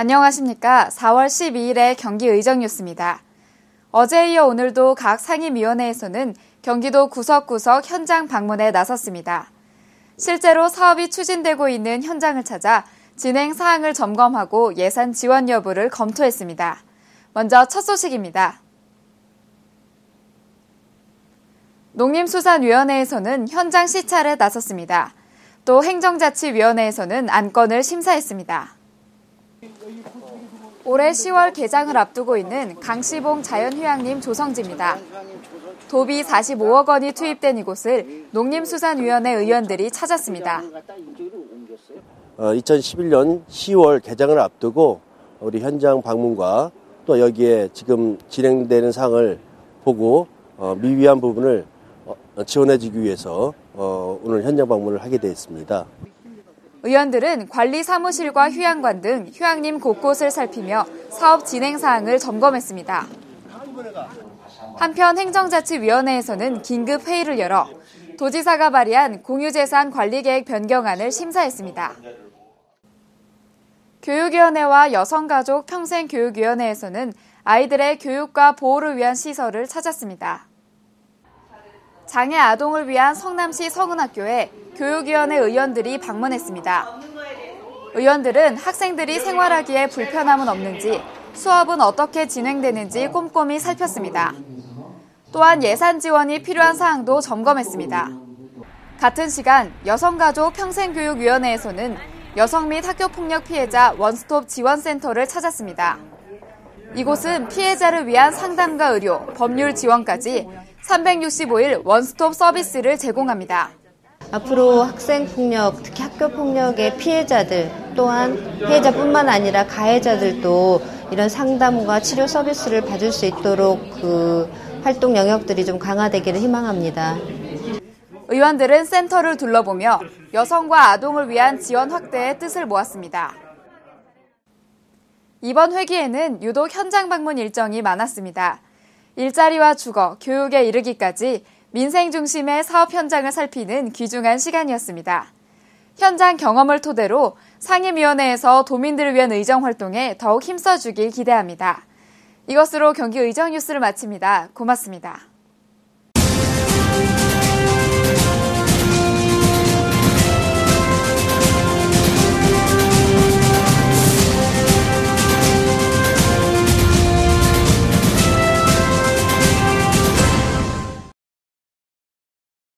안녕하십니까. 4월 12일의 경기 의정 뉴스입니다. 어제에 이어 오늘도 각 상임위원회에서는 경기도 구석구석 현장 방문에 나섰습니다. 실제로 사업이 추진되고 있는 현장을 찾아 진행 사항을 점검하고 예산 지원 여부를 검토했습니다. 먼저 첫 소식입니다. 농림수산위원회에서는 현장 시찰에 나섰습니다. 또 행정자치위원회에서는 안건을 심사했습니다. 올해 10월 개장을 앞두고 있는 강시봉 자연휴양림 조성지입니다. 도비 45억 원이 투입된 이곳을 농림수산위원회 의원들이 찾았습니다. 2011년 10월 개장을 앞두고 우리 현장 방문과 또 여기에 지금 진행되는 상을 보고 어, 미비한 부분을 어, 지원해주기 위해서 어, 오늘 현장 방문을 하게 되었습니다. 의원들은 관리 사무실과 휴양관 등 휴양림 곳곳을 살피며 사업 진행 사항을 점검했습니다. 한편 행정자치위원회에서는 긴급 회의를 열어 도지사가 발의한 공유재산 관리계획 변경안을 심사했습니다. 교육위원회와 여성가족 평생교육위원회에서는 아이들의 교육과 보호를 위한 시설을 찾았습니다. 장애 아동을 위한 성남시 성은학교에 교육위원회 의원들이 방문했습니다. 의원들은 학생들이 생활하기에 불편함은 없는지 수업은 어떻게 진행되는지 꼼꼼히 살폈습니다. 또한 예산 지원이 필요한 사항도 점검했습니다. 같은 시간 여성가족 평생교육위원회에서는 여성 및 학교폭력 피해자 원스톱 지원센터를 찾았습니다. 이곳은 피해자를 위한 상담과 의료, 법률 지원까지 365일 원스톱 서비스를 제공합니다. 앞으로 학생 폭력, 특히 학교 폭력의 피해자들 또한 피해자뿐만 아니라 가해자들도 이런 상담과 치료 서비스를 받을 수 있도록 그 활동 영역들이 좀 강화되기를 희망합니다. 의원들은 센터를 둘러보며 여성과 아동을 위한 지원 확대의 뜻을 모았습니다. 이번 회기에는 유독 현장 방문 일정이 많았습니다. 일자리와 주거, 교육에 이르기까지 민생 중심의 사업 현장을 살피는 귀중한 시간이었습니다. 현장 경험을 토대로 상임위원회에서 도민들을 위한 의정 활동에 더욱 힘써주길 기대합니다. 이것으로 경기 의정 뉴스를 마칩니다. 고맙습니다.